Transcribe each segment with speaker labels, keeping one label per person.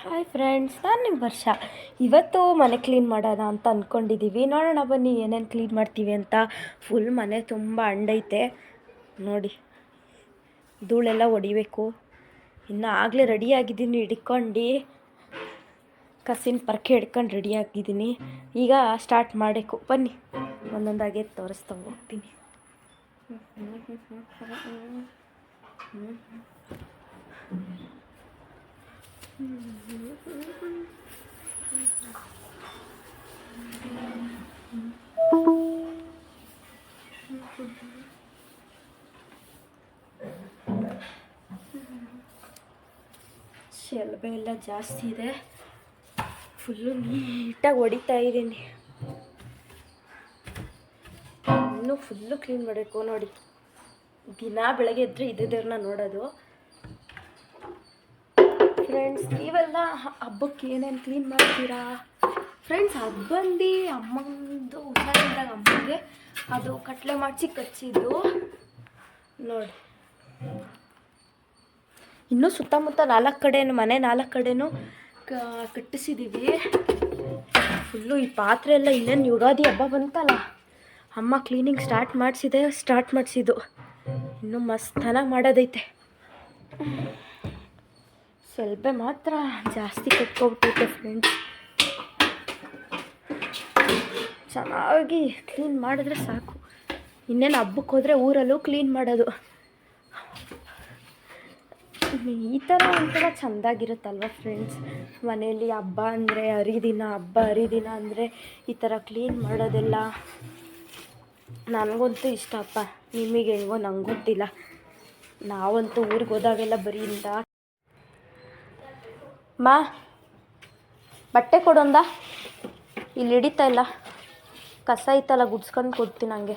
Speaker 1: Hi friends ನಾನು ನಿಮ್ಮ ವರ್ಷ. ಇವತ್ತು ಮನೆ ಕ್ಲೀನ್ ಮಾಡೋಣ ಅಂತ ಅಂದ್ಕೊಂಡಿದ್ದೀವಿ ನೋಡೋಣ ಬನ್ನಿ ಏನೇನು ಕ್ಲೀನ್ ಮಾಡ್ತೀವಿ ಅಂತ. ಫುಲ್ ಮನೆ ತುಂಬ ಅಂಡೈತೆ. ನೋಡಿ, ಧೂಳೆಲ್ಲ ಹೊಡಿಬೇಕು. ಇನ್ನು ಆಗಲೇ ರೆಡಿಯಾಗಿದ್ದೀನಿ ಹಿಡ್ಕೊಂಡು. ಕಸಿನ ಪರ್ಕೆ ಹಿಡ್ಕೊಂಡು ರೆಡಿ ಆಗಿದ್ದೀನಿ. ಈಗ ಸ್ಟಾರ್ಟ್ ಮಾಡಬೇಕು. ಬನ್ನಿ, ಒಂದೊಂದಾಗೆ ತೋರಿಸ್ತಾ ಹೋಗ್ತೀನಿ. ಶೆಲ್ಬೆ ಎಲ್ಲ ಜಾಸ್ತಿ ಇದೆ. ಫುಲ್ಲು ನೀಟಾಗಿ ಹೊಡಿತಾ ಇದ್ದೀನಿ. ಇನ್ನೂ ಫುಲ್ಲು ಕ್ಲೀನ್ ಮಾಡಬೇಕು ನೋಡಿ. ದಿನ ಬೆಳಗ್ಗೆ ಎದ್ದರೆ ಇದ್ದಿದ್ದವ್ರನ್ನ ನೋಡೋದು. ಫ್ರೆಂಡ್ಸ್ ನೀವೆಲ್ಲ ಹಬ್ಬಕ್ಕೆ ಏನೇನು ಕ್ಲೀನ್ ಮಾಡ್ತೀರಾ? ಫ್ರೆಂಡ್ಸ್ ಅದು ಬಂದು ಅಮ್ಮಂದು ಹುಷಾರಿದ್ದಾಗ ಅಮ್ಮಂಗೆ ಅದು ಕಟ್ಲೆ ಮಾಡಿಸಿ ಕಚ್ಚಿದ್ದು. ನೋಡಿ. ಇನ್ನೂ ಸುತ್ತಮುತ್ತ ನಾಲ್ಕು ಕಡೆನು, ಮನೆ ನಾಲ್ಕು ಕಡೆನೂ ಕಟ್ಟಿಸಿದ್ದೀವಿ ಫುಲ್ಲು ಈ ಪಾತ್ರೆ ಎಲ್ಲ ಇನ್ನೇನು ಯುಗಾದಿ ಹಬ್ಬ ಬಂತಲ್ಲ? ಅಮ್ಮ ಕ್ಲೀನಿಂಗ್ ಸ್ಟಾರ್ಟ್ ಮಾಡಿಸಿದೆ ಸ್ಟಾರ್ಟ್ ಮಾಡಿಸಿದ್ದು. ಇನ್ನೂ ಮಸ್ತನಾಗಿ ಮಾಡೋದೈತೆ. ಸ್ವಲ್ಪ ಮಾತ್ರ ಜಾಸ್ತಿ ಕಟ್ಕೊಬಿಟ್ಟೈತೆ ಫ್ರೆಂಡ್ಸ್ ಚೆನ್ನಾಗಿ ಕ್ಲೀನ್ ಮಾಡಿದ್ರೆ ಸಾಕು. ಇನ್ನೇನು ಹಬ್ಬಕ್ಕೆ ಹೋದರೆ ಊರಲ್ಲೂ ಕ್ಲೀನ್ ಮಾಡೋದು. ಈ ಥರ ಒಂಥರ ಚೆಂದಾಗಿರುತ್ತಲ್ವ ಫ್ರೆಂಡ್ಸ್ ಮನೆಯಲ್ಲಿ ಹಬ್ಬ ಅಂದರೆ ಹರಿದಿನ, ಹಬ್ಬ ಹರಿದಿನ ಅಂದರೆ ಈ ಥರ ಕ್ಲೀನ್ ಮಾಡೋದೆಲ್ಲ ನನಗಂತೂ ಇಷ್ಟಪ್ಪ ನಿಮಗೆ ಹೆಂಗೋ ನಂಗೆ ಗೊತ್ತಿಲ್ಲ. ನಾವಂತೂ ಊರಿಗೆ ಹೋದಾಗೆಲ್ಲ ಬರೀ ಇಂದ ಮಾ ಬಟ್ಟೆ ಕೊಡೊಂದ? ಇಲ್ಲಿ ಹಿಡಿತಾ ಇಲ್ಲ. ಕಸ ಐತಲ್ಲ ಗುಡ್ಸ್ಕೊಂಡು ಕೊಡ್ತೀನಿ ಹಂಗೆ.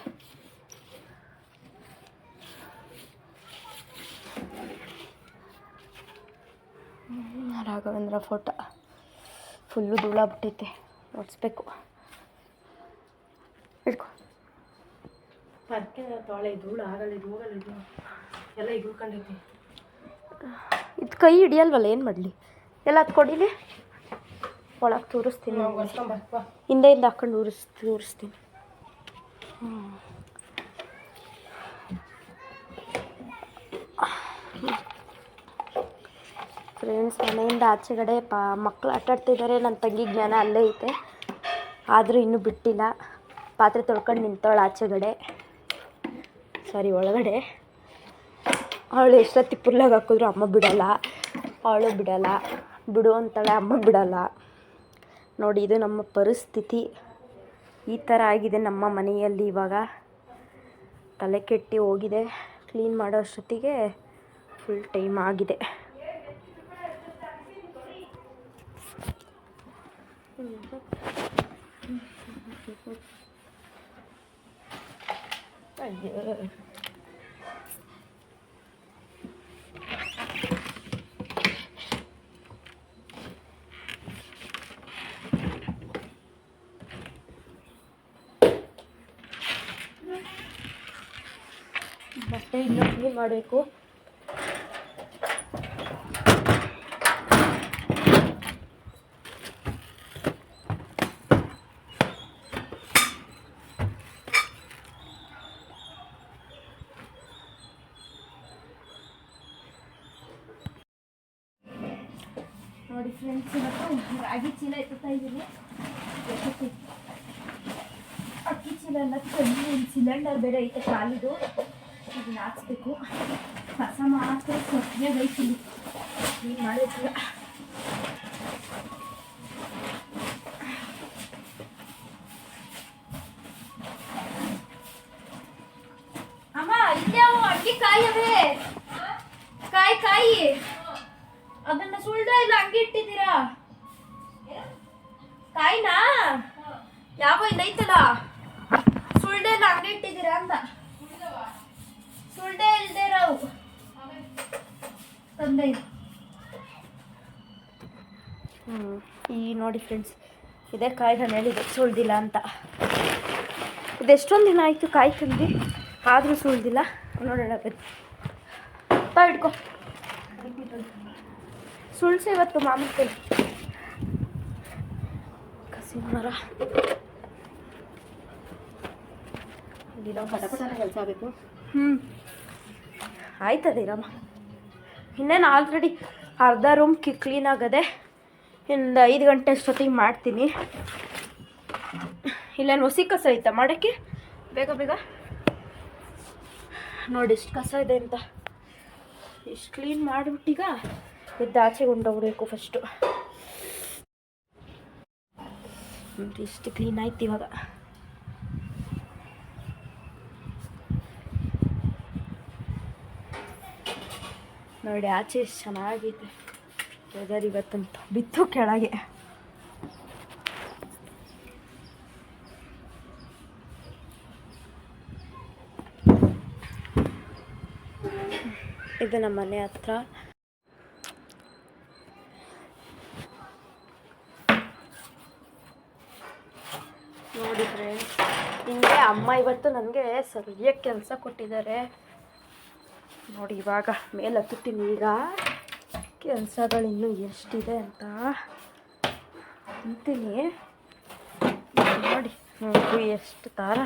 Speaker 1: ರಾಘವೇಂದ್ರ ಫೋಟೋ. ಫುಲ್ಲು ಧೂಳ ಬಿಟ್ಟೈತೆ. ಒರೆಸ್ಬೇಕು
Speaker 2: ಇಟ್ಕೊ ಇದು
Speaker 1: ಕೈ ಹಿಡಿಯಲ್ವಲ್ಲ ಏನು ಮಾಡಲಿ? ಎಲ್ಲ ಅದು ಕೊಡಿಲಿ ಒಳಗೆ ತೋರಿಸ್ತೀನಿ
Speaker 2: ಹಿಂದೆ
Speaker 1: ಹಿಂದೆ ಹಾಕೊಂಡು ಉರಿಸ್ ತೋರಿಸ್ತೀನಿ. ಫ್ರೆಂಡ್ಸ್ ಮನೆಯಿಂದ ಆಚೆಗಡೆ ಪ ಮಕ್ಕಳು ಆಟಾಡ್ತಿದ್ದಾರೆ ನನ್ನ ತಂಗಿ ಜ್ಞಾನ ಅಲ್ಲೇ ಐತೆ. ಆದರೂ ಇನ್ನೂ ಬಿಟ್ಟಿಲ್ಲ. ಪಾತ್ರೆ ತೊಳ್ಕೊಂಡು ನಿಂತವಳು ಆಚೆಗಡೆ. ಸಾರಿ ಒಳಗಡೆ. ಅವಳು ಎಷ್ಟೊತ್ತಿ ಪುರ್ಲಾಗ ಹಾಕಿದ್ರು ಅಮ್ಮ ಬಿಡಲ್ಲ. ಅವಳು ಬಿಡಲ್ಲ. ಬಿಡು ಅಂತಾಳೆ ಅಮ್ಮ ಬಿಡಲ್ಲ. ನೋಡಿ, ಇದು ನಮ್ಮ ಪರಿಸ್ಥಿತಿ. ಈ ಥರ ಆಗಿದೆ ನಮ್ಮ ಮನೆಯಲ್ಲಿ ಇವಾಗ. ತಲೆ ಕೆಟ್ಟಿ ಹೋಗಿದೆ. ಕ್ಲೀನ್ ಮಾಡೋ ಅಷ್ಟೊತ್ತಿಗೆ ಫುಲ್ ಟೈಮ್ ಆಗಿದೆ. ಅಯ್ಯೋ ಬಟ್ಟೆ ಮಾಡಬೇಕು. ನೋಡಿ ಫ್ರೆಂಡ್ಸ್ ಇವತ್ತು ರಾಗಿ ಚೀಲ ಎತ್ತುತ್ತಾ ಇದ್ದೀನಿ. ಅಕ್ಕಿ ಚೀಲ ಎಲ್ಲ ತಂದು ಸಿಲಿಂಡರ್ ಬೇರೆ ಐತೆ ಕಾಲಿದು. ಇದನ್ನ ಹಾಕ್ಸ್ಬೇಕು. ಕಸ ಮಾತ್ರ ಬೈತೀನಿ ಏನು ಮಾಡೋದಿಲ್ಲ ಅಮ್ಮ ಕಾಯಿ ಕಾಯಿ. ಕಾಯಿ ಅದನ್ನ ಇಲ್ಲ, ಹಂಗೆ ಇಟ್ಟಿದ್ದೀರಾ? ಕಾಯಿನಾ? ಯಾವ ಇದೈತಲ್ಲ ಸುಳ್ದೆ ಇಲ್ಲ ಅಂದ ತಂದೆ ಹ್ಞೂ ಈ ನೋಡಿ ಫ್ರೆಂಡ್ಸ್ ಇದೇ ಕಾಯಿ ನಾನು ಹೇಳಿದೆ ಸುಳ್ದಿಲ್ಲ ಅಂತ. ಇದೆಷ್ಟೊಂದು ದಿನ ಆಯಿತು ಕಾಯಿ ತಂದು? ಆದರೂ ಸುಳ್ದಿಲ್ಲ. ನೋಡೋಣ ಬನ್ನಿ. ತಾ ಇಟ್ಕೊ ಸುಳ್ಸು ಇವತ್ತು ಮಾಮೂಲಿ ಕಸಿ ಮರ
Speaker 2: ಕೆಲಸ ಆಗಬೇಕು.
Speaker 1: ಹ್ಞೂ ಆಯ್ತದೆ ರಮ್ಮ ಇನ್ನೇನು ಆಲ್ರೆಡಿ ಅರ್ಧ ರೂಮ್ ಕಿ ಕ್ಲೀನ್ ಆಗದೆ ಒಂದು ಐದು ಗಂಟೆ ಅಷ್ಟೊತ್ತಿಗೆ ಮಾಡ್ತೀನಿ. ಇಲ್ಲೇನು ಹೊಸಿ ಕಸ ಐತಾ ಮಾಡೋಕ್ಕೆ? ಬೇಗ ಬೇಗ? ನೋಡಿ ಎಷ್ಟು ಕಸ ಇದೆ ಅಂತ. ಇಷ್ಟು ಕ್ಲೀನ್ ಮಾಡಿಬಿಟ್ಟೀಗ ಎದ್ದು ಆಚೆಗೆ ಹೊಂಟೋಗ್ಬೇಕು ಫಸ್ಟು ಇಷ್ಟು ಕ್ಲೀನ್ ಆಯ್ತು ಇವಾಗ. ನೋಡಿ, ಆಚೆ ಚೆನ್ನಾಗಿದೆ. ವೆದರ್ ಇವತ್ತಂತೂ. ಬಿತ್ತು ಕೆಳಗೆ. ಇದು ನಮ್ಮ ಮನೆ ಹತ್ರ. ನೋಡಿ ಫ್ರೆಂಡ್ಸ್ ಹಿಂಗೆ ಅಮ್ಮ ಇವತ್ತು ನನಗೆ ಸರಿಯಾಗಿ ಕೆಲಸ ಕೊಟ್ಟಿದ್ದಾರೆ. ನೋಡಿ, ಇವಾಗ ಮೇಲೆ ಹತ್ತುತ್ತೀನಿ. ಈಗ ಕೆಲಸಗಳು ಇನ್ನೂ ಎಷ್ಟಿದೆ ಅಂತ ಅಂತೀನಿ. ನೋಡಿ ನೋಡಿ ಎಷ್ಟು ಥರ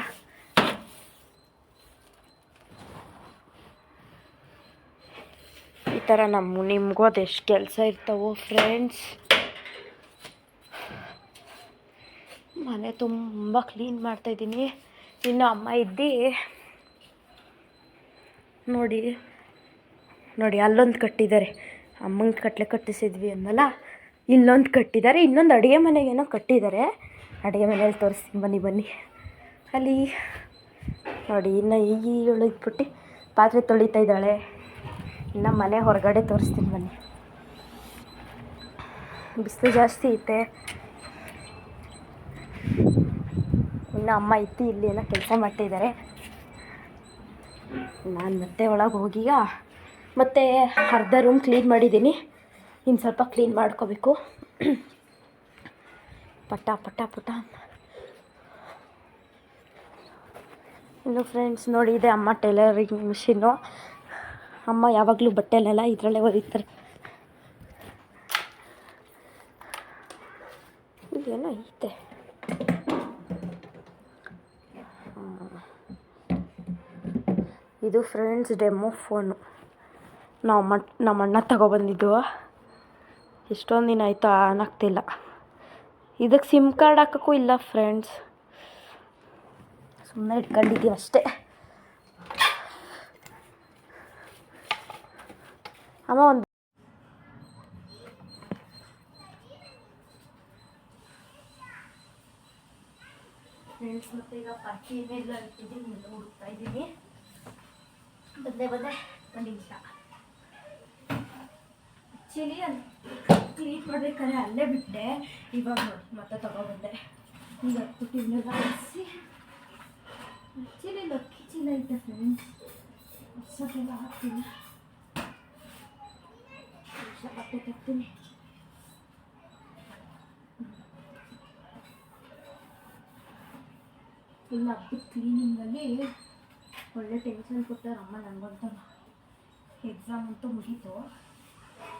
Speaker 1: ಈ ಥರ ನಮ್ಮ ನಿಮಗೂ ಎಷ್ಟು ಕೆಲಸ ಇರ್ತಾವೋ ಫ್ರೆಂಡ್ಸ್ ಮನೆ ತುಂಬ ಕ್ಲೀನ್ ಮಾಡ್ತಾಯಿದ್ದೀನಿ ಇನ್ನು ಅಮ್ಮ ಇದ್ದಿ. ನೋಡಿ ನೋಡಿ, ಅಲ್ಲೊಂದು ಕಟ್ಟಿದ್ದಾರೆ. ಅಮ್ಮಂಗೆ ಕಟ್ಲೆ ಕಟ್ಟಿಸಿದ್ವಿ ಅನ್ನಲ್ಲ ಇಲ್ಲೊಂದು ಕಟ್ಟಿದ್ದಾರೆ. ಇನ್ನೊಂದು ಅಡುಗೆ ಮನೆಗೇನೋ ಕಟ್ಟಿದ್ದಾರೆ. ಅಡುಗೆ ಮನೆಯಲ್ಲಿ ತೋರಿಸ್ತೀನಿ, ಬನ್ನಿ ಬನ್ನಿ. ಅಲ್ಲಿ, ನೋಡಿ, ಇನ್ನು ಈಗ ಇವಳು ಇಟ್ಬಿಟ್ಟು ಪಾತ್ರೆ ತೊಳಿತಾ ಇದ್ದಾಳೆ. ಇನ್ನು ಮನೆ ಹೊರಗಡೆ ತೋರಿಸ್ತೀನಿ, ಬನ್ನಿ. ಬಿಸಿಲು ಜಾಸ್ತಿ ಐತೆ. ಇನ್ನು ಅಮ್ಮ ಇತ್ತು ಇಲ್ಲಿ ಎಲ್ಲ ಕೆಲಸ ಮಾಡ್ತಿದ್ದಾರೆ ನಾನು ಮತ್ತೆ ಒಳಗೆ ಹೋಗೀಗ ಮತ್ತೆ ಅರ್ಧ ರೂಮ್ ಕ್ಲೀನ್ ಮಾಡಿದ್ದೀನಿ. ಇನ್ನು ಸ್ವಲ್ಪ ಕ್ಲೀನ್ ಮಾಡ್ಕೋಬೇಕು. ಪಟ ಪಟ ಪಟ. ಇನ್ನು ಫ್ರೆಂಡ್ಸ್ ನೋಡಿ ಇದೆ ಅಮ್ಮ ಟೈಲರಿಂಗ್ ಮಿಷಿನ್ನು ಅಮ್ಮ ಯಾವಾಗಲೂ ಬಟ್ಟೆಲೆಲ್ಲ ಇದರಲ್ಲೇ ಹೊಲಿತಾರೆ ಇದೇನೋ ಐತೆ. ಇದು ಫ್ರೆಂಡ್ಸ್ ಡೆಮೋ ಫೋನು ನಾವು ಅಮ್ಮ ನಮ್ಮ ಅಣ್ಣ ತಗೊಬಂದಿದ್ದು. ಎಷ್ಟೊಂದು ದಿನ ಆಯಿತು ಆನ್ ಆಗ್ತಿಲ್ಲ ಇದಕ್ಕೆ ಸಿಮ್ ಕಾರ್ಡ್ ಹಾಕೋಕ್ಕೂ ಇಲ್ಲ ಫ್ರೆಂಡ್ಸ್ ಸುಮ್ಮನೆ ಇಟ್ಕೊಂಡಿದ್ದೀವಿ ಅಷ್ಟೇ. ಅಮ್ಮ ಒಂದು ಫ್ರೆಂಡ್ಸ್ ಮತ್ತೆ ಈಗ ಪಾರ್ಟಿ ಮೇಲೆ ಇಟ್ಟಿದ್ದೀನಿ ಎಲ್ಲ ಹುಡುಕ್ತಾ ಇದ್ದೀನಿ. ಬಂದೆ ಬಂದೆ. ಒಂದು ನಿಮಿಷ ಆ್ಯಕ್ಚುಲಿ ಅದು ಕ್ಲೀನ್ ಮಾಡ್ಬೇಕಾದ್ರೆ ಅಲ್ಲೇ ಬಿಟ್ಟೆ. ಇವಾಗ ನೋಡಿ ಮತ್ತೆ ತಗೊಬಂದೆ ಈಗ ಹತ್ಬಿಟ್ಟಿದ್ನೆಲ್ಲ ಹಾಕಿಸಿ. ಆ್ಯಕ್ಚುಲಿ ಲಕ್ಕಿ ಚೀಲ ಐತೆ ಫ್ರೆಂಡ್ಸ್ ಹೊಸದೆಲ್ಲ ಹಾಕ್ತೀನಿ. ಬಟ್ಟೆ ತರ್ತೀನಿ. ಫುಲ್ ಹಬ್ಬದ ಕ್ಲೀನಿಂಗಲ್ಲಿ ಒಳ್ಳೆ ಟೆನ್ಷನ್ ಕೊಟ್ಟಾರ ಅಮ್ಮ ನನಗಂತೂ ಎಕ್ಸಾಮ್ ಅಂತೂ ಮುಗೀತು.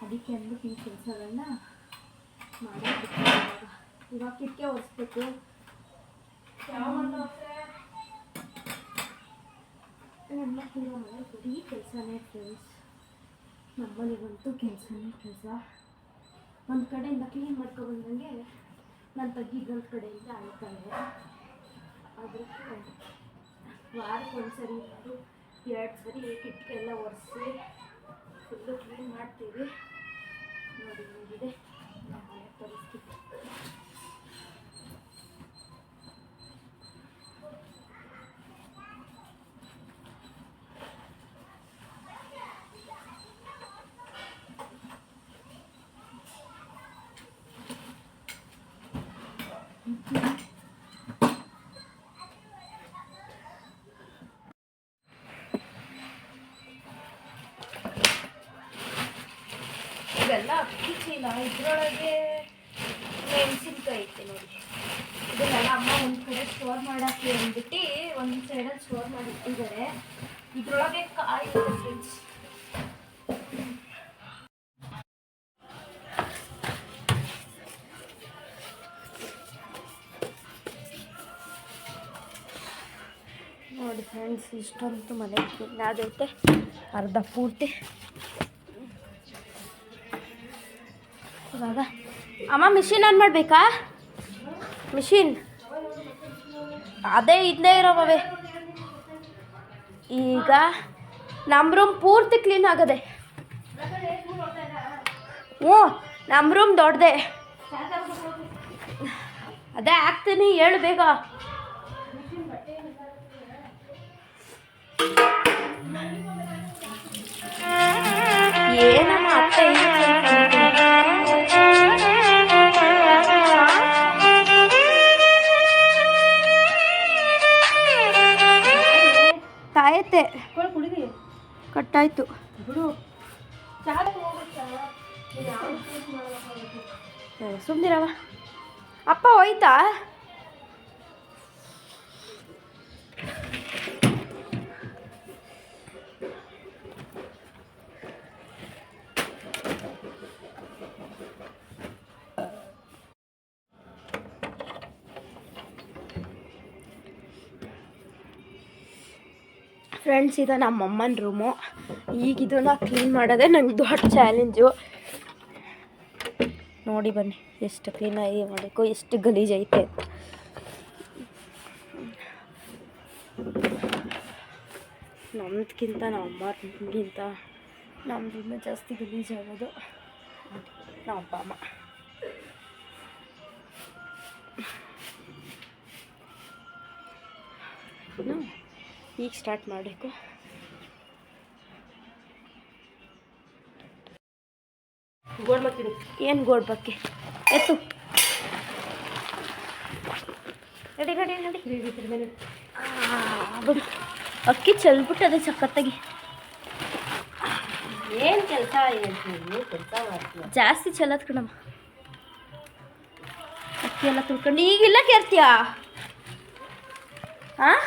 Speaker 1: ಅದಕ್ಕೆ ಅಂದ್ಬಿಟ್ಟು ಈ ಕೆಲಸಗಳನ್ನ ಮಾಡೋದಕ್ಕೆ ಇವಾಗ. ಕಿಟ್ಕೆ ಒರೆಸ್ಬೇಕು. ನಮ್ಮ ಇರೋ ಮನೆ ಬರೀ ಕೆಲಸನೇ ಫ್ರೆಂಡ್ಸ್ ನಮ್ಮನೆಗಂತೂ ಕೆಲಸನೇ ಕೆಲಸ. ಒಂದು ಕಡೆಯಿಂದ ಕ್ಲೀನ್ ಮಾಡ್ಕೊಬಂದಂಗೆ ನನ್ನ ತಗ್ಗಿ ಇನ್ನೊಂದು ಕಡೆಯಿಂದ ಅಳ್ತಾರೆ ಅದಕ್ಕೆ ವಾರಕ್ಕೆ ಒಂದು ಸರಿ ಎರಡು ಸರಿ ಕಿಟಕಿ ಎಲ್ಲ ಒರೆಸಿ ಫುಲ್ಲು ಕ್ಲೀನ್ ಮಾಡ್ತೀವಿ ನೋಡಿ ಹೇಗಿದೆ ನಮ್ಮ ಮನೆ ಪರಿಸ್ಥಿತಿ ಇದೆಯಲ್ಲ ಅಕ್ಕಿ ಚೀಲ ಇದರೊಳಗೆ ಮೆಣಸಿನ್ಕಾಯಿ ಐತೆ ನೋಡಿ. ಇದನ್ನೆಲ್ಲ ಅಮ್ಮ ಒಂದು ಕಡೆ ಸ್ಟೋರ್ ಮಾಡಕ್ಕೆ ಅಂದ್ಬಿಟ್ಟು ಒಂದು ಸೈಡಲ್ಲಿ ಸ್ಟೋರ್ ಮಾಡಿಟ್ಟಿದ್ದಾರೆ ಇದ್ರೊಳಗೆ ಕಾಯಿ ಫ್ರೆಂಡ್ಸ್ ನೋಡಿ ಫ್ರೆಂಡ್ಸ್ ಇಷ್ಟಂತೂ ಮನೆ. ಅದೈತೆ ಅರ್ಧ ಪೂರ್ತಿ. ಇವಾಗ. ಅಮ್ಮ ಮಿಷಿನ್ ಆನ್ ಮಾಡಬೇಕಾ? ಮಿಷಿನ್ ಅದೇ ಇದ್ದೇ ಇರೋವೇ ಈಗ ನಮ್ಮ ರೂಮ್ ಪೂರ್ತಿ ಕ್ಲೀನ್ ಆಗದೆ. ಹ್ಞೂ ನಮ್ಮ ರೂಮ್ ದೊಡ್ಡದೆ. ಅದೇ ಆಗ್ತೀನಿ ಹೇಳು ಬೇಗ. ಏನಮ್ಮ ಅತ್ತೆ?
Speaker 2: ಕುಡಿದಿ
Speaker 1: ಕಟ್ಟಾಯ್ತು. ಸುಮ್ಮನಿರವ ಅಪ್ಪ ಹೋಯ್ತಾ? ಫ್ರೆಂಡ್ಸ್, ಇದು ನಮ್ಮ ಅಮ್ಮನ ರೂಮು ಈಗ ನಾ ಕ್ಲೀನ್ ಮಾಡೋದೇ ನಂಗೆ ದೊಡ್ಡ ಚಾಲೆಂಜು ನೋಡಿ ಬನ್ನಿ, ಎಷ್ಟು ಕ್ಲೀನಾಗಿ ಮಾಡಬೇಕು, ಎಷ್ಟು ಗಲೀಜ್ ಐತೆ. ಅಂತ ನಮ್ದಕ್ಕಿಂತ ನಮ್ಮ ಅಮ್ಮಗಿಂತ ನಮ್ದಿನ್ನ ಜಾಸ್ತಿ ಗಲೀಜ್ ಆಗೋದು. ನಮ್ಮ ಅಪ್ಪ, ಅಮ್ಮ. ಈಗ ಸ್ಟಾರ್ಟ್ ಮಾಡಬೇಕು. ಏನು ಗೋಡ್ ಬಕ್ಕೆ ಎತ್ತು. ನಡಿ ನಡಿ ನಡಿ. ಬಿಡು. ಅಕ್ಕಿ ಚೆಲ್ಬಿಟ್ಟು ಅದೇ ಸಖತ್ತಾಗಿ
Speaker 2: ಏನು ಕೆಲಸ
Speaker 1: ಜಾಸ್ತಿ ಚೆಲ್ಲದ್ ಕಣಮ್ಮ. ಅಕ್ಕಿ ಎಲ್ಲ ತುಳ್ಕೊಂಡು ಈಗಿಲ್ಲ ಕೇರ್ತೀಯಾ ಹಾಂ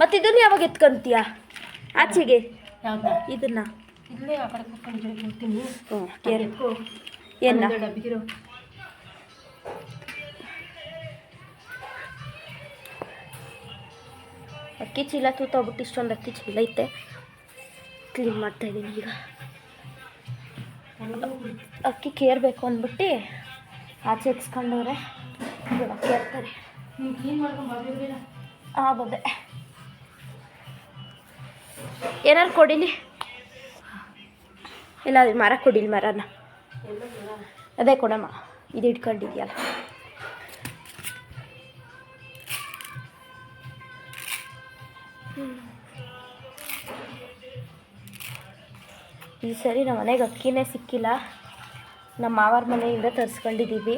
Speaker 1: ಮತ್ತೆ ಇದನ್ನ ಯಾವಾಗ ಎತ್ಕೊಂತೀಯ? ಆಚೆಗೆ? ಇದನ್ನ? ಏನ? ಅಕ್ಕಿ ಚೀಲ ತೂತೋಗ್ಬಿಟ್ಟು ಇಷ್ಟೊಂದು ಅಕ್ಕಿ ಚೀಲ ಐತೆ. ಕ್ಲೀನ್ ಮಾಡ್ತಾ ಇದ್ದೀನಿ ಈಗ. ಅಕ್ಕಿ ಕೇರ್ಬೇಕು ಅಂದ್ಬಿಟ್ಟು ಆಚೆ ಎಕ್ಸ್ಕೊಂಡವ್ರೆ ಅಕ್ಕಿ ಕೇರ್ತಾರೆ. ಬಂದೆ ಏನಾರು ಕೊಡಿಲಿ? ಇಲ್ಲ ಅದು ಮರ ಕೊಡಿಲಿ ಮರನ. ಅದೇ ಕೊಡಮ್ಮ. ಇದು ಇಟ್ಕೊಂಡಿದ್ಯಲ್ಲ. ಈ ಸರಿ ನಮ್ಮ ಮನೆಗೆ ಅಕ್ಕಿನೇ ಸಿಕ್ಕಿಲ್ಲ. ನಮ್ಮ ಮಾವಾರ ಮನೆಯಿಂದ ತರಿಸ್ಕೊಂಡಿದ್ದೀವಿ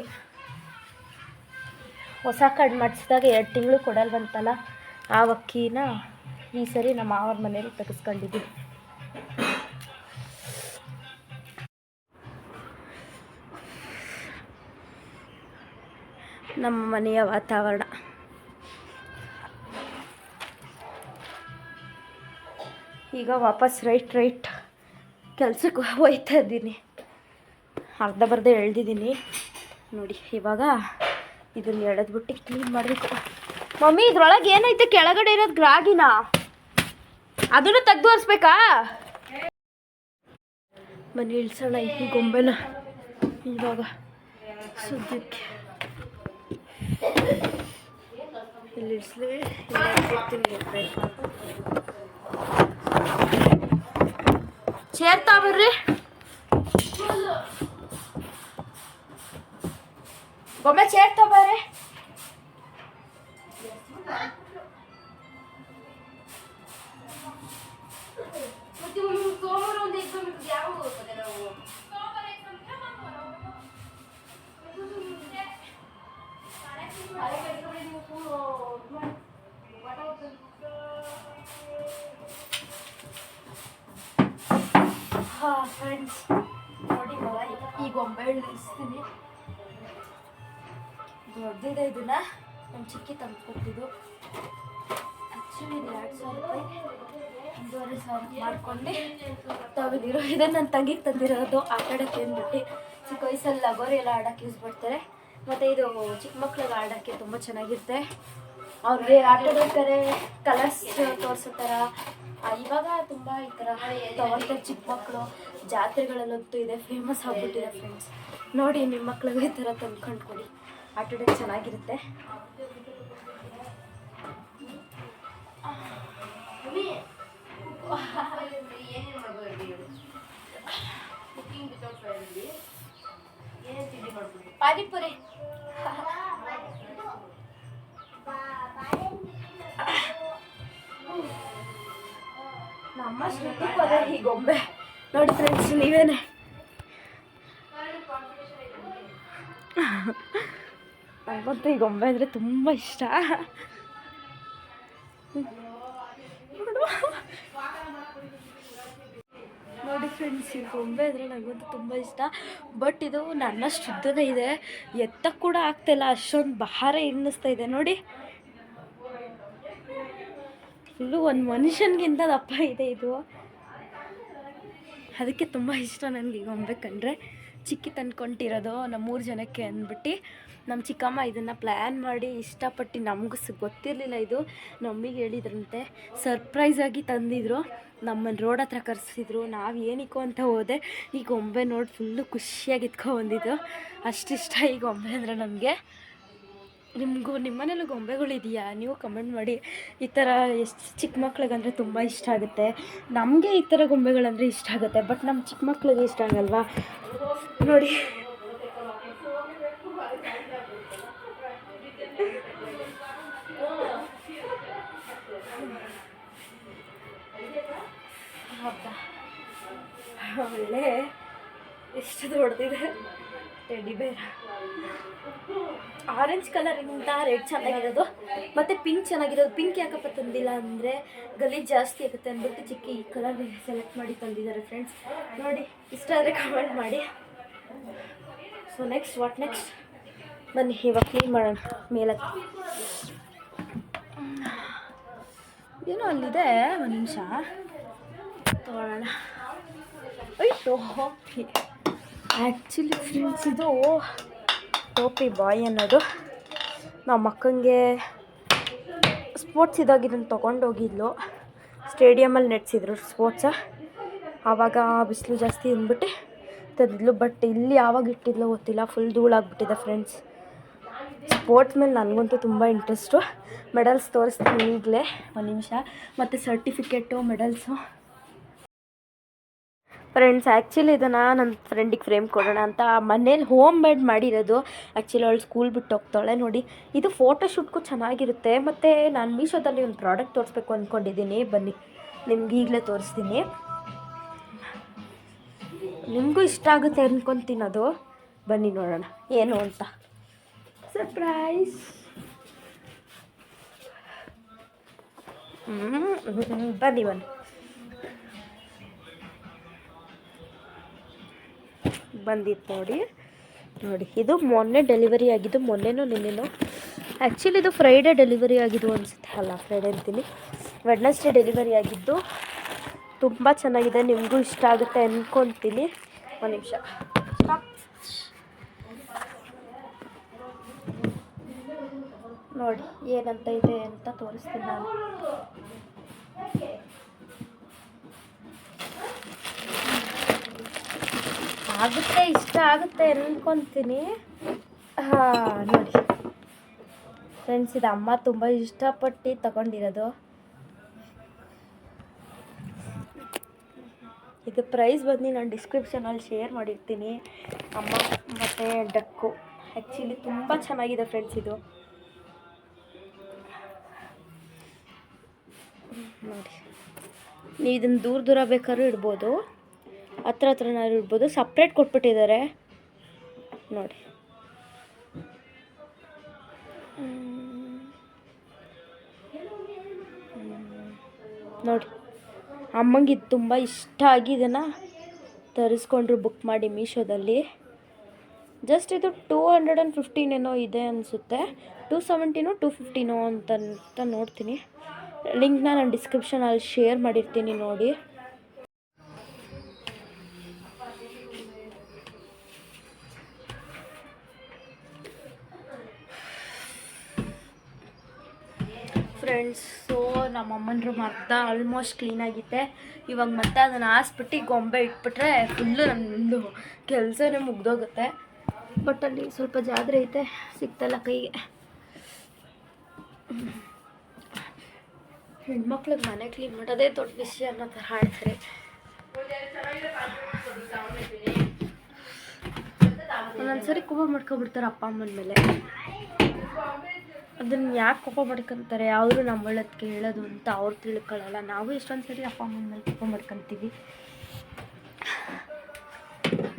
Speaker 1: ಹೊಸ ಕಾರ್ಡ್ ಮಾಡಿಸಿದಾಗ ಎರಡು ತಿಂಗಳು ಕೊಡಲ್ವಂತಲ್ಲ, ಆ ಅಕ್ಕಿನ ಈ ಸರಿ ನಮ್ಮ ಮಾವರ ಮನೇಲಿ ತೆಗೆಸ್ಕೊಂಡಿದ್ದೀವಿ. ನಮ್ಮ ಮನೆಯ ವಾತಾವರಣ. ಈಗ ವಾಪಸ್ ರೈಟ್ ರೈಟ್ ಕೆಲಸಕ್ಕೆ ಹೋಯ್ತಾ ಇದ್ದೀನಿ. ಅರ್ಧ ಬರ್ಧ ಎಳ್ದಿದ್ದೀನಿ. ನೋಡಿ, ಇವಾಗ ಇದನ್ನ ಎಳೆದ್ಬಿಟ್ಟು ಕ್ಲೀನ್ ಮಾಡಬೇಕು. ಮಮ್ಮಿ, ಇದ್ರೊಳಗೆ ಏನೈತೆ? ಕೆಳಗಡೆ ಇರೋದು ಗ್ರಾಗಿನ? ಅದನ್ನು ತೆಗ್ದು ಒರೆಸ್ಬೇಕಾ? ಮನೆ ಇಳ್ಸೋಣ ಈ ಗೊಂಬೆನ. ಇವಾಗ ಸದ್ಯಕ್ಕೆ ಇಲ್ಲಿ ಇಳಿಸ್ಲಿ. ಗೊಂಬೆ ಚೇರ್ ತಗೋಬಾರೆ ಹಾಂ ಇದನ್ನ ಚಿಕ್ಕಿ ತಂದು ಕೊಟ್ಟಿದ್ದು ಆ್ಯಕ್ಚುಲಿ ಇದು ಎರಡು ಸಾವಿರ ರೂಪಾಯಿ ಒಂದೂವರೆ ಸಾವಿರ ಮಾಡ್ಕೊಂಡು ತೆಗೆದಿರೋ ಇದನ್ನು ನನ್ನ ತಂಗಿಗೆ ತಂದಿರೋದು. ಆಟ ಆಡೋಕ್ಕೆ ಅಂದ್ಬಿಟ್ಟು ಚಿಕ್ಕ ವಯಸ್ಸಲ್ಲಿ ಲಗೋರಿ ಎಲ್ಲ ಆಡೋಕ್ಕೆ ಯೂಸ್ ಮಾಡ್ತಾರೆ. ಮತ್ತು ಇದು ಚಿಕ್ಕ ಮಕ್ಳಿಗೆ ಆಡೋಕ್ಕೆ ತುಂಬ ಚೆನ್ನಾಗಿರುತ್ತೆ. ಅವ್ರಿಗೆ ಆಟೋಬೇಕಾರೆ ಕಲರ್ಸ್ ತೋರಿಸೋ ಥರ ಇವಾಗ ತುಂಬ ಈ ಥರ ತಗೊಳ್ತಾರೆ ಚಿಕ್ಕ ಮಕ್ಕಳು ಜಾತ್ರೆಗಳಲ್ಲಂತೂ ಇದೆ. ಫೇಮಸ್ ಆಗ್ಬಿಟ್ಟಿದೆ ಫ್ರೆಂಡ್ಸ್ ನೋಡಿ ನಿಮ್ಮ ಮಕ್ಕಳಿಗೆ ಈ ಥರ ತಂದ್ಕೊಂಡು ಕೊಡಿ ಆಟೋಡಕ್ಕೆ ಚೆನ್ನಾಗಿರುತ್ತೆ. ಪಾನಿಪುರಿ. ನಮ್ಮ ಶ್ರುತಿ ಪದ ಗೊಂಬೆ ನೋಡಿ ಫ್ರೆಂಡ್ಸ್ ನೀವೇನೆ? ನನಗಂತೂ ಈ ಗೊಂಬೆ ಅಂದರೆ ತುಂಬ ಇಷ್ಟ. ನೋಡು. ಫ್ರೆಂಡ್ಸ್ ಈ ಗೊಂಬೆ ಅಂದರೆ ನನಗಂತೂ ತುಂಬ ಇಷ್ಟ. ಬಟ್ ಇದು ನನ್ನ ಉದ್ದನೇ ಇದೆ. ಎತ್ತಕ್ಕೆ ಕೂಡ ಆಗ್ತಾಯಿಲ್ಲ ಅಷ್ಟೊಂದು ಭಾರ ಎನ್ನಿಸ್ತಾ ಇದೆ. ನೋಡಿ. ಫುಲ್ಲು ಒಂದು ಮನುಷ್ಯನಿಗಿಂತ ದಪ್ಪ ಇದೆ ಇದು. ಅದಕ್ಕೆ ತುಂಬ ಇಷ್ಟ ನನಗೆ ಈ ಗೊಂಬೆ ಕಂಡ್ರೆ. ಚಿಕ್ಕಿ ತಂದ್ಕೊಂಡಿರೋದು ನಮ್ಮೂರು ಜನಕ್ಕೆ ಅಂದ್ಬಿಟ್ಟು. ನಮ್ಮ ಚಿಕ್ಕಮ್ಮ ಇದನ್ನು ಪ್ಲ್ಯಾನ್ ಮಾಡಿ ಇಷ್ಟಪಟ್ಟು ನಮಗೂ ಗೊತ್ತಿರಲಿಲ್ಲ ಇದು. ನಮ್ಮಿಗೆ ಹೇಳಿದ್ರಂತೆ ಸರ್ಪ್ರೈಸಾಗಿ ತಂದಿದ್ರು. ನಮ್ಮನ್ನು ರೋಡ್ ಹತ್ರ ಕರೆಸಿದ್ರು. ನಾವು ಏನಕ್ಕೋ ಅಂತ ಹೋದೆ. ಈ ಗೊಂಬೆ ನೋಡಿ ಫುಲ್ಲು ಖುಷಿಯಾಗಿ ಇಟ್ಕೊಬಂದಿದ್ದು ಅಷ್ಟಿಷ್ಟ ಈ ಗೊಂಬೆ ಅಂದರೆ ನಮಗೆ. ನಿಮಗೂ, ನಿಮ್ಮನೇಲೂ ಗೊಂಬೆಗಳಿದೆಯಾ ನೀವು ಕಮೆಂಟ್ ಮಾಡಿ. ಈ ಥರ ಎಷ್ಟು ಚಿಕ್ಕ ಮಕ್ಳಿಗಂದರೆ ತುಂಬ ಇಷ್ಟ ಆಗುತ್ತೆ. ನಮಗೆ ಈ ಥರ ಗೊಂಬೆಗಳಂದರೆ ಇಷ್ಟ ಆಗುತ್ತೆ. ಬಟ್ ನಮ್ಮ ಚಿಕ್ಕ ಮಕ್ಳಿಗೆ ಇಷ್ಟ ಆಗಲ್ವಾ? ನೋಡಿ. ಹೌದಾ ಒಳ್ಳೆ ಎಷ್ಟು ದೊಡ್ಡದಿದೆ ಟೆಡಿ ಬೇರ ಆರೆಂಜ್ ಕಲರಿಂದ ರೆಡ್ ಚೆನ್ನಾಗಿರೋದು. ಮತ್ತು ಪಿಂಕ್ ಚೆನ್ನಾಗಿರೋದು. ಪಿಂಕ್ ಯಾಕಪ್ಪ ತಂದಿಲ್ಲ ಅಂದರೆ ಗಲೀಜು ಜಾಸ್ತಿ ಆಗುತ್ತೆ ಅಂದ್ಬಿಟ್ಟು ಚಿಕ್ಕ ಈ ಕಲರ್ ಸೆಲೆಕ್ಟ್ ಮಾಡಿ ತಂದಿದ್ದಾರೆ ಫ್ರೆಂಡ್ಸ್ ನೋಡಿ, ಇಷ್ಟ ಆದರೆ ಕಮೆಂಟ್ ಮಾಡಿ. ಸೊ ನೆಕ್ಸ್ಟ್ ವಾಟ್ ನೆಕ್ಸ್ಟ್ ಬನ್ನಿ, ಇವಾಗ ಕ್ಲೀನ್ ಮಾಡೋಣ. ಮೇಲಕ್ಕೆ. ಏನೋ ಅಲ್ಲಿದೆ, ಒಂದು ನಿಮಿಷ. ತೊಗೊಳ್ಳೋಣ. ಅಯ್ಯೋ, ಟೋಪಿ. ಆ್ಯಕ್ಚುಲಿ ಫ್ರೆಂಡ್ಸ್ ಇದು ಟೋಪಿ ಬಾಯ್ ಅನ್ನೋದು. ನಮ್ಮ ಅಕ್ಕಂಗೆ ಸ್ಪೋರ್ಟ್ಸ್ ಇದಾಗ ಇದನ್ನು ತೊಗೊಂಡೋಗಿದ್ಲು. ಸ್ಟೇಡಿಯಮಲ್ಲಿ ನೆಡ್ಸಿದ್ರು ಸ್ಪೋರ್ಟ್ಸ ಆವಾಗ ಬಿಸಿಲು ಜಾಸ್ತಿ ಅಂದ್ಬಿಟ್ಟು ತಂದಿದ್ಲು ಬಟ್ ಇಲ್ಲಿ ಯಾವಾಗ ಇಟ್ಟಿದ್ಲು ಗೊತ್ತಿಲ್ಲ. ಫುಲ್ ಧೂಳಾಗ್ಬಿಟ್ಟಿದೆ ಫ್ರೆಂಡ್ಸ್ ಸ್ಪೋರ್ಟ್ಸ್ ಮೇಲೆ ನನಗಂತೂ ತುಂಬ ಇಂಟ್ರೆಸ್ಟು ಮೆಡಲ್ಸ್ ತೋರಿಸ್ತೀನಿ ಈಗಲೇ. ಒಂದು ನಿಮಿಷ. ಮತ್ತು ಸರ್ಟಿಫಿಕೇಟು ಮೆಡಲ್ಸು ಫ್ರೆಂಡ್ಸ್ ಆ್ಯಕ್ಚುಲಿ ಇದನ್ನು ನನ್ನ ಫ್ರೆಂಡಿಗೆ ಫ್ರೇಮ್ ಕೊಡೋಣ ಅಂತ ಮನೇಲಿ ಹೋಮ್ ಮೇಡ್ ಮಾಡಿರೋದು. ಆ್ಯಕ್ಚುಲಿ ಅವಳು ಸ್ಕೂಲ್ ಬಿಟ್ಟು ಹೋಗ್ತಾಳೆ ನೋಡಿ. ಇದು ಫೋಟೋಶೂಟ್ಗೂ ಚೆನ್ನಾಗಿರುತ್ತೆ. ಮತ್ತು ನಾನು ಮೀಶೋದಲ್ಲಿ ಒಂದು ಪ್ರಾಡಕ್ಟ್ ತೋರಿಸ್ಬೇಕು ಅಂದ್ಕೊಂಡಿದ್ದೀನಿ ಬನ್ನಿ, ನಿಮ್ಗೆ ಈಗಲೇ ತೋರಿಸ್ತೀನಿ. ನಿಮಗೂ ಇಷ್ಟ ಆಗುತ್ತೆ ಅಂದ್ಕೊತೀನಿ ಅದು. ಬನ್ನಿ ನೋಡೋಣ, ಏನು ಅಂತ. ಸರ್ಪ್ರೈಸ್ ಬನ್ನಿ ಬನ್ನಿ. ಬಂದಿತ್ತು ನೋಡಿ. ನೋಡಿ, ಇದು ಮೊನ್ನೆ ಡೆಲಿವರಿ ಆಗಿದ್ದು, ಮೊನ್ನೆನೂ ನಿನ್ನೆನೂ. ಆ್ಯಕ್ಚುಲಿ ಇದು ಫ್ರೈಡೇ ಡೆಲಿವರಿ ಆಗಿದ್ದು ಅನಿಸುತ್ತೆ. ಅಲ್ಲ ಫ್ರೈಡೇ ಅಂತೀನಿ. ವೆಡ್ನೆಸ್ಡೇ ಡೆಲಿವರಿ ಆಗಿದ್ದು ತುಂಬ ಚೆನ್ನಾಗಿದೆ. ನಿಮಗೂ ಇಷ್ಟ ಆಗುತ್ತೆ ಅಂದ್ಕೊತೀನಿ ಒಂದು ನಿಮಿಷ. ನೋಡಿ, ಏನಂತ ಇದೆ ಅಂತ ತೋರಿಸ್ತೀನಿ ನಾನು. ಆಗುತ್ತೆ, ಇಷ್ಟ ಆಗುತ್ತೆ ಅನ್ಕೊತೀನಿ. ಹಾಂ, ನೋಡಿ. ಫ್ರೆಂಡ್ಸ್ ಇದು ಅಮ್ಮ ತುಂಬ ಇಷ್ಟಪಟ್ಟು ತಗೊಂಡಿರೋದು. ಇದು ಪ್ರೈಸ್ ಬಂದು ನಾನು ಡಿಸ್ಕ್ರಿಪ್ಷನಲ್ಲಿ ಶೇರ್ ಮಾಡಿರ್ತೀನಿ. ಅಮ್ಮ ಮತ್ತು ಡಕ್ಕು. ಆ್ಯಕ್ಚುಲಿ ತುಂಬ ಚೆನ್ನಾಗಿದೆ ಫ್ರೆಂಡ್ಸ್ ಇದು. ನೋಡಿ. ನೀವು ಇದನ್ನು ದೂರ ದೂರ ಬೇಕಾದ್ರೂ ಇಡ್ಬೋದು. ಹತ್ರ ಹತ್ರನಾದ್ರು ಇರ್ಬೋದು ಸಪ್ರೇಟ್ ಕೊಟ್ಬಿಟ್ಟಿದ್ದಾರೆ. ನೋಡಿ. ನೋಡಿ. ಅಮ್ಮಂಗೆ ಇದು ತುಂಬ ಇಷ್ಟ ಆಗಿ ತರಿಸ್ಕೊಂಡ್ರು ಬುಕ್ ಮಾಡಿ ಮೀಶೋದಲ್ಲಿ. ಜಸ್ಟ್ ಇದು ಟೂ ಹಂಡ್ರೆಡ್ ಆ್ಯಂಡ್ ಫಿಫ್ಟೀನ್ ಏನೋ ಇದೆ ಅನಿಸುತ್ತೆ. ಟೂ ಸೆವೆಂಟಿನೋ ಟೂ ಫಿಫ್ಟೀನೋ ಅಂತ ನೋಡ್ತೀನಿ. ಲಿಂಕ್ನ ನಾನು ಡಿಸ್ಕ್ರಿಪ್ಷನಲ್ಲಿ ಶೇರ್ ಮಾಡಿರ್ತೀನಿ ನೋಡಿ. ಫ್ರೆಂಡ್ಸ್ ಸೊ ನಮ್ಮ ಅಮ್ಮನ ರೂಮ್ ಆಲ್ಮೋಸ್ಟ್ ಕ್ಲೀನ್ ಆಗಿತ್ತೆ ಇವಾಗ ಮತ್ತೆ ಅದನ್ನು ಹಾಸ್ಬಿಟ್ಟು ಗೊಂಬೆ ಇಟ್ಬಿಟ್ರೆ ಫುಲ್ಲು ನಮ್ಮದು ಕೆಲಸನೇ ಮುಗ್ದೋಗುತ್ತೆ. ಬಟ್ ಅಲ್ಲಿ ಸ್ವಲ್ಪ ಜಾತ್ರೆ ಐತೆ, ಸಿಗ್ತಲ್ಲ ಕೈಗೆ. ಹೆಣ್ಮಕ್ಳಿಗೆ ಮನೆ ಕ್ಲೀನ್ ಮಾಡೋದೇ ದೊಡ್ಡ ವಿಷಯ ಅನ್ನೋ ಥರ ಆಡ್ತಾರೆ ಒಂದೊಂದ್ಸರಿ ಕೋಪ ಮಾಡ್ಕೊಬಿಡ್ತಾರೆ ಅಪ್ಪ ಅಮ್ಮನ ಮೇಲೆ. ಅದನ್ನ ಯಾಕೆ ಕೋಪ ಮಾಡ್ಕೊಂತಾರೆ ಅವರು ನಮ್ಮ ಒಳ್ಳೇದು ಕೇಳೋದು ಅಂತ ಅವ್ರು ತಿಳ್ಕೊಳ್ಳಲ್ಲ ನಾವು ಎಷ್ಟೊಂದು ಸರಿ ಅಪ್ಪ, ಅಮ್ಮನ ಮೇಲೆ ಕೋಪ ಮಾಡ್ಕೊತೀವಿ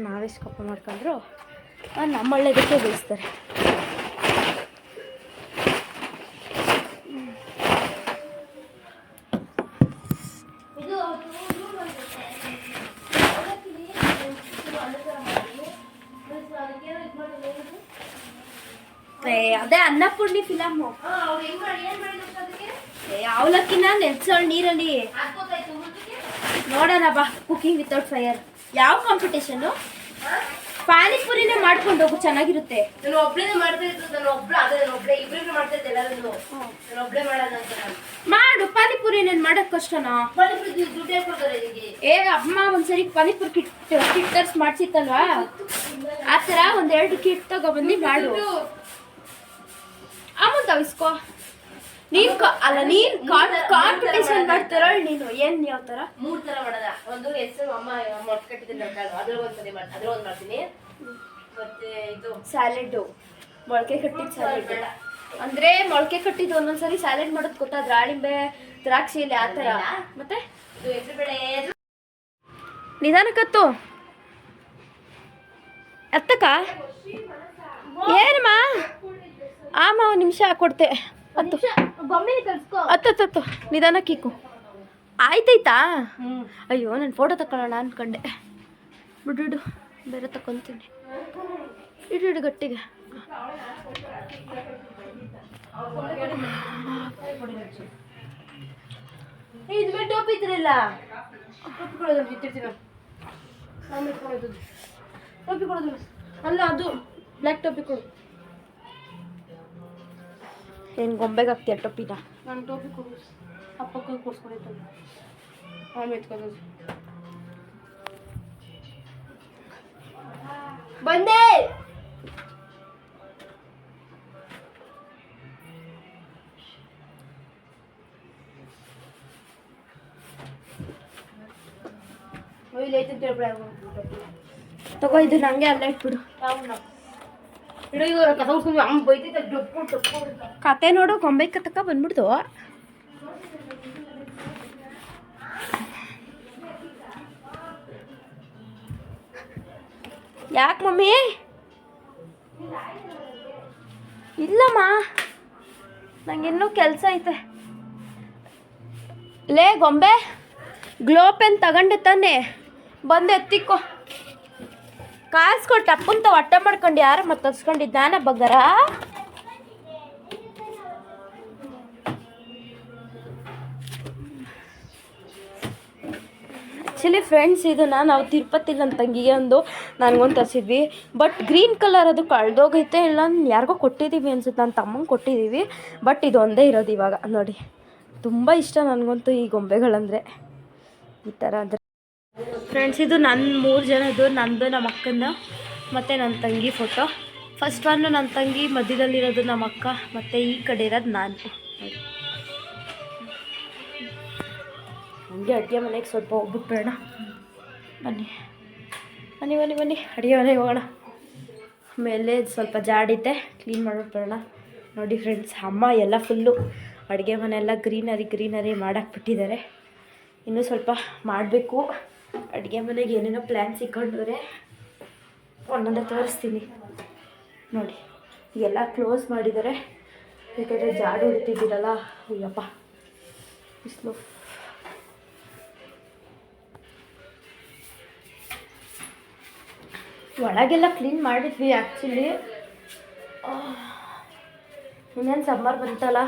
Speaker 1: ನಾವೆಷ್ಟು ಕೋಪ ಮಾಡ್ಕೊಂಡ್ರು ನಮ್ಮ ಒಳ್ಳೇದಕ್ಕೆ ಬಯಸ್ತಾರೆ ಏ, ಅದೇ ಅನ್ನಪೂರ್ಣಿ ಫಿಲಮ್ ಅವಲಕ್ಕಿನ ನೆನ್ಸೋಳ್ ನೀರಲ್ಲಿ. ನೋಡೋಣ ಬಾ ಕುಕಿಂಗ್ ವಿತೌಟ್ ಫೈರ್ ಯಾವ ಕಾಂಪಿಟೇಷನ್ ಪಾನಿಪುರಿನೇ ಮಾಡ್ಕೊಂಡು ಹೋಗು ಚೆನ್ನಾಗಿರುತ್ತೆ.
Speaker 2: ನಾನು ಒಬ್ಳೇನೆ ಮಾಡ್ತಾ ನಾನು ಒಬ್ಳು ಅದೇ ನಾನು ಒಬ್ಳೆ ಇಬ್ರಿಬ್ರು ಮಾಡ್ತಾ ಇದ್ದೆ ನಾನು ಒಬ್ಳೆ ಮಾಡೋಣ ಅಂತ
Speaker 1: ಮಾಡು ಪಾನಿಪುರಿ ನಾನು ಮಾಡೋದ್ ಕಷ್ಟನಾ?
Speaker 2: ಪಾನಿಪುರಿ ದುಡ್ಡು ಹೇಗೆ ಕೊಡ್ತಾರೆ ನಿಮಗೆ
Speaker 1: ಏ ಅಮ್ಮ ಒಂದ್ಸರಿ ಪಾನಿಪುರಿ ಕಿಟ್ ಕಿಟ್ ತರ್ಸ್ ಮಾಡ್ಸಿತ್ತಲ್ವಾ? ಆ ಥರ ಒಂದೆರಡು ಕಿಟ್ ತಗೊಬಂದು ಮಾಡು. ಅಮೌಂಟ್ ತಗಿಸ್ಕೋ ನೀನ್ ಅಲ್ಲ ನೀನ್ ಕಾಂಪಿಟೇಷನ್ ಮಾಡ್ತಾರ ನೀನು. ಏನ್ ಯಾವ ತರ
Speaker 2: ಮೂರ್ ತರ ಮಾಡದ ಒಂದು ಹೆಸರು ಅಮ್ಮ ಮೊಟ್ಟೆ ಅದ್ರ ಒಂದ್ಸರಿ ಮಾಡ್ತೀನಿ ಅದ್ರ ಒಂದ್ ಮಾಡ್ತೀನಿ. ಮತ್ತೆ ಇದು
Speaker 1: ಸ್ಯಾಲೆಡ್ಡು. ಮೊಳಕೆ ಕಟ್ಟಿದ ಸ್ಯಾಲೆಡ್ ಅಂದ್ರೆ ಮೊಳಕೆ ಕಟ್ಟಿದ್ದು ಒಂದೊಂದ್ಸರಿ ಸ್ಯಾಲೆಡ್ ಮಾಡೋದ್ ಗೊತ್ತಾ? ದಾಳಿಂಬೆ ದ್ರಾಕ್ಷಿ ಇಲ್ಲಿ. ಆ ತರ ಮತ್ತೆ ನಿಧಾನಕ್ಕತ್ತು ಅತ್ತಕ್ಕ ಏನಮ್ಮ ಆಮ ಒಂದು ನಿಮಿಷ ಕೊಡ್ತೆ. ಹತ್ತು. ಹತ್ತತ್ತು ನಿಧಾನಕ್ಕೆ ಇಕ್ಕು ಆಯ್ತಾಯ್ತಾ? ಅಯ್ಯೋ ನಾನು ಫೋಟೋ ತಗೊಳ್ಳೋಣ ಅನ್ಕೊಂಡೆ. ಬಿಡು ಬೇರೆ ತಕೊಂತೀನಿ. ಇಡು ಇಡು ಗಟ್ಟಿಗೆ.
Speaker 2: ಟೋಪಿ ಕೊಡೋದು ಅಲ್ಲ ಅದು ಬ್ಲ್ಯಾಕ್ ಟೋಪಿ ಕೊಡು.
Speaker 1: ಏನು ಗೊಂಬೆಗೆ ಹಾಕ್ತೀಯ ಟೊಪ್ಪಿನ
Speaker 2: ನಾನು ಟೋಪಿ ಕೊಡು ಅಪ್ಪಕ್ಕ ಕೊಡ್ಸ್ಕೊಂಡಿರ್ತಾನೆ ಆಮೇಲೆ ಎತ್ಕೊಳ್ಳೋದು ಬಂದೆ ಇಲ್ಲಿ ಐತೆ ಅಂತ ಹೇಳ್ಬಿಡ
Speaker 1: ತಗೋ ಇದು ನಂಗೆ ಅಲ್ಲೇ ಇಟ್ಬಿಡು ಕತೆ ನೋಡು ಗೊಂಬೆ ಕತಕ ಬಂದ್ಬಿಡ್ತು ಯಾಕೆ ಮಮ್ಮಿ? ಇಲ್ಲಮ್ಮ ನಂಗಿನ್ನೂ ಕೆಲಸ ಐತೆ. ಲೇ ಗೊಂಬೆ ಗ್ಲೋ ಪೆನ್ ತಗೊಂಡೆ ತಾನೆ. ಬಂದು, ಎತ್ತಿಕ್ಕೋ. ಕಾಸು ಕೊಟ್ಟು ಅಪ್ಪಂತ ಹೊಟ್ಟೆ ಮಾಡ್ಕೊಂಡು ಯಾರು ಮತ್ತೆ ತರ್ಸ್ಕೊಂಡಿದ್ದಾನ ಬಗ್ಗರ? ಆ್ಯಕ್ಚುಲಿ ಫ್ರೆಂಡ್ಸ್ ಇದನ್ನು ನಾವು ತಿರುಪತಿ ನನ್ನ ತಂಗಿಗೆ ಒಂದು ನನಗೊಂದು ತರಿಸಿದ್ವಿ. ಬಟ್ ಗ್ರೀನ್ ಕಲರ್ ಅದು ಕಳೆದೋಗೈತೆ, ಇಲ್ಲ ಯಾರಿಗೋ ಕೊಟ್ಟಿದ್ದೀವಿ ಅನ್ಸುತ್ತೆ. ನನ್ನ ತಮ್ಮಂಗೆ ಕೊಟ್ಟಿದ್ದೀವಿ ಬಟ್ ಇದು ಒಂದೇ ಇರೋದು ಇವಾಗ. ನೋಡಿ, ತುಂಬ ಇಷ್ಟ ನನಗಂತೂ ಈ ಗೊಂಬೆಗಳಂದರೆ. ಈ ಥರ ಅಂದರೆ. ಫ್ರೆಂಡ್ಸ್ ಇದು ನನ್ನ ಮೂರು ಜನದ್ದು ನಂದು ನಮ್ಮ ಅಕ್ಕನ ಮತ್ತು ನನ್ನ ತಂಗಿ ಫೋಟೋ ಫಸ್ಟ್ ಒನ್ ನನ್ನ ತಂಗಿ, ಮಧ್ಯದಲ್ಲಿರೋದು ನಮ್ಮ ಅಕ್ಕ, ಮತ್ತು ಈ ಕಡೆ ಇರೋದು ನಾನು. ಹಂಗೆ ಅಡುಗೆ ಮನೆಗೆ ಸ್ವಲ್ಪ ಹೋಗ್ಬಿಟ್ಟು ಬೇಡ. ಬನ್ನಿ. ಬನ್ನಿ ಬನ್ನಿ ಬನ್ನಿ. ಅಡುಗೆ ಮನೆಗೆ ಹೋಗೋಣ. ಆಮೇಲೆ ಸ್ವಲ್ಪ ಜಾಡಿದ್ದೆ ಕ್ಲೀನ್ ಮಾಡ್ಬಿಟ್ಟು ಬರೋಣ. ನೋಡಿ ಫ್ರೆಂಡ್ಸ್ ಅಮ್ಮ ಎಲ್ಲ ಫುಲ್ಲು ಅಡುಗೆ ಮನೆ ಎಲ್ಲ ಗ್ರೀನರಿ ಗ್ರೀನರಿ ಮಾಡಾಕ್ಬಿಟ್ಟಿದ್ದಾರೆ ಇನ್ನೂ ಸ್ವಲ್ಪ ಮಾಡಬೇಕು. ಅಡುಗೆ ಮನೆಗೆ ಏನೇನೋ ಪ್ಲ್ಯಾನ್ ಸಿಕ್ಕೊಂಡ್ರೆ ಒಂದೊಂದೇ ತೋರಿಸ್ತೀನಿ. ನೋಡಿ, ಎಲ್ಲ ಕ್ಲೋಸ್ ಮಾಡಿದ್ದಾರೆ ಯಾಕಂದರೆ ಜಾಡು ಹೊಡಿತಿದ್ದೀರಲ್ಲ ಅಯ್ಯಪ್ಪ. ಬಿಸಿಲು. ಒಳಗೆಲ್ಲ ಕ್ಲೀನ್ ಮಾಡಿದ್ವಿ ಆ್ಯಕ್ಚುಲಿ ಇನ್ನೇನು ಸಮ್ಮರ್ ಬಂತಲ್ಲ,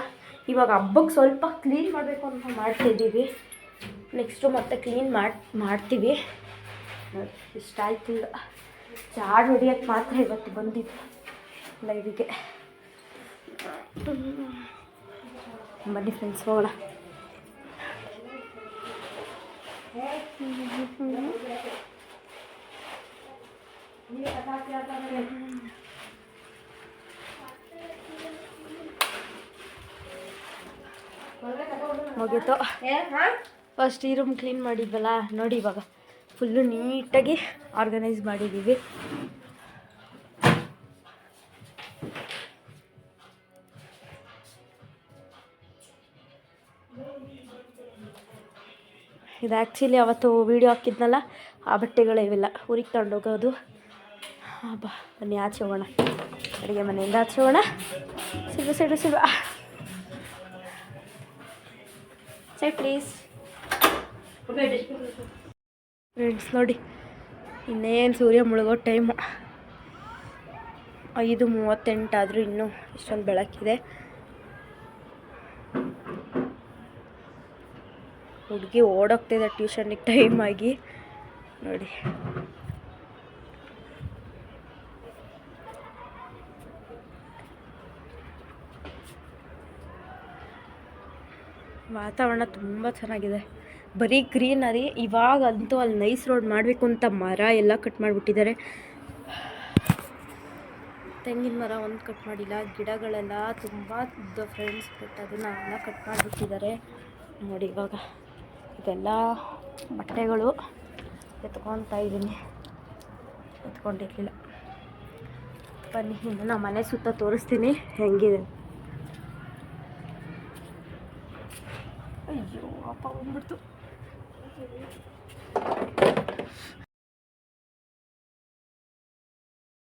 Speaker 1: ಇವಾಗ ಹಬ್ಬಕ್ಕೆ ಸ್ವಲ್ಪ ಕ್ಲೀನ್ ಮಾಡಬೇಕು ಅಂತ ಮಾಡ್ತಿದ್ದೀವಿ. ನೆಕ್ಸ್ಟು ಮತ್ತೆ ಕ್ಲೀನ್ ಮಾಡಿ, ಮಾಡ್ತೀವಿ. ಇಷ್ಟ ಆಯ್ತು ಈಗ. ಜಾಡ್ ಹೊಡಿಯೋಕ್ಕೆ ಮಾತ್ರ ಇವತ್ತು ಬಂದಿದ್ದು. ಲೈವಿಗೆ. ಬನ್ನಿ ಫ್ರೆಂಡ್ಸ್ ಹೋಗೋಣ. ಮುಗೀತು. ಫಸ್ಟ್ ಈ ರೂಮ್ ಕ್ಲೀನ್ ಮಾಡಿದ್ವಲ್ಲ, ನೋಡಿ ಇವಾಗ. ಫುಲ್ಲು ನೀಟಾಗಿ ಆರ್ಗನೈಸ್ ಮಾಡಿದ್ದೀವಿ ಇದು ಆ್ಯಕ್ಚುಲಿ ಅವತ್ತು ವೀಡಿಯೋ ಹಾಕಿದ್ನಲ್ಲ, ಆ ಬಟ್ಟೆಗಳೇ ಇವೆಲ್ಲ. ಊರಿಗೆ ತಗೊಂಡೋಗೋದು ಬಾ ಬನ್ನಿ ಆಚೆ ಹೋಗೋಣ. ಅಡುಗೆ ಮನೆಯಿಂದ ಆಚೆ ಹೋಗೋಣ. ಸಿಗು ಸಿಡು ಸಿಗು ಸೈಡ್ ಪ್ಲೀಸ್ ಫ್ರೆಂಡ್ಸ್ ನೋಡಿ, ಇನ್ನೇನು ಸೂರ್ಯ ಮುಳುಗೋ ಟೈಮು ಐದು ಮೂವತ್ತೆಂಟಾದರೂ ಇನ್ನೂ ಇಷ್ಟೊಂದು ಬೆಳಕಿದೆ. ಹುಡುಗಿ ಓಡೋಗ್ತಿದೆ ಟ್ಯೂಷನಿಗೆ ಟೈಮ್ ಆಗಿ. ನೋಡಿ. ವಾತಾವರಣ ತುಂಬ ಚೆನ್ನಾಗಿದೆ. ಬರೀ ಗ್ರೀನರಿ ಇವಾಗಂತೂ ಅಲ್ಲಿ ನೈಸ್ ರೋಡ್ ಮಾಡಬೇಕು ಅಂತ ಮರ ಎಲ್ಲ ಕಟ್ ಮಾಡಿಬಿಟ್ಟಿದ್ದಾರೆ. ತೆಂಗಿನ ಮರ ಒಂದು ಕಟ್ ಮಾಡಿಲ್ಲ, ಗಿಡಗಳೆಲ್ಲ ತುಂಬ ಫ್ರೆಂಡ್ಸ್ ಬಟ್ ಅದನ್ನು ಎಲ್ಲ ಕಟ್ ಮಾಡಿಬಿಟ್ಟಿದ್ದಾರೆ. ನೋಡಿ ಇವಾಗ ಇದೆಲ್ಲ ಬಟ್ಟೆಗಳು ಎತ್ಕೊತಾ ಇದ್ದೀನಿ. ಎತ್ಕೊಂಡಿರಲಿಲ್ಲ. ಬನ್ನಿ, ಇನ್ನು ನಮ್ಮ ಮನೆ ಸುತ್ತ ತೋರಿಸ್ತೀನಿ. ಹೆಂಗಿದೆ? ಅಯ್ಯೋ, ಅಪ್ಪ ಬಂದ್ಬಿಡ್ತು. Thank you.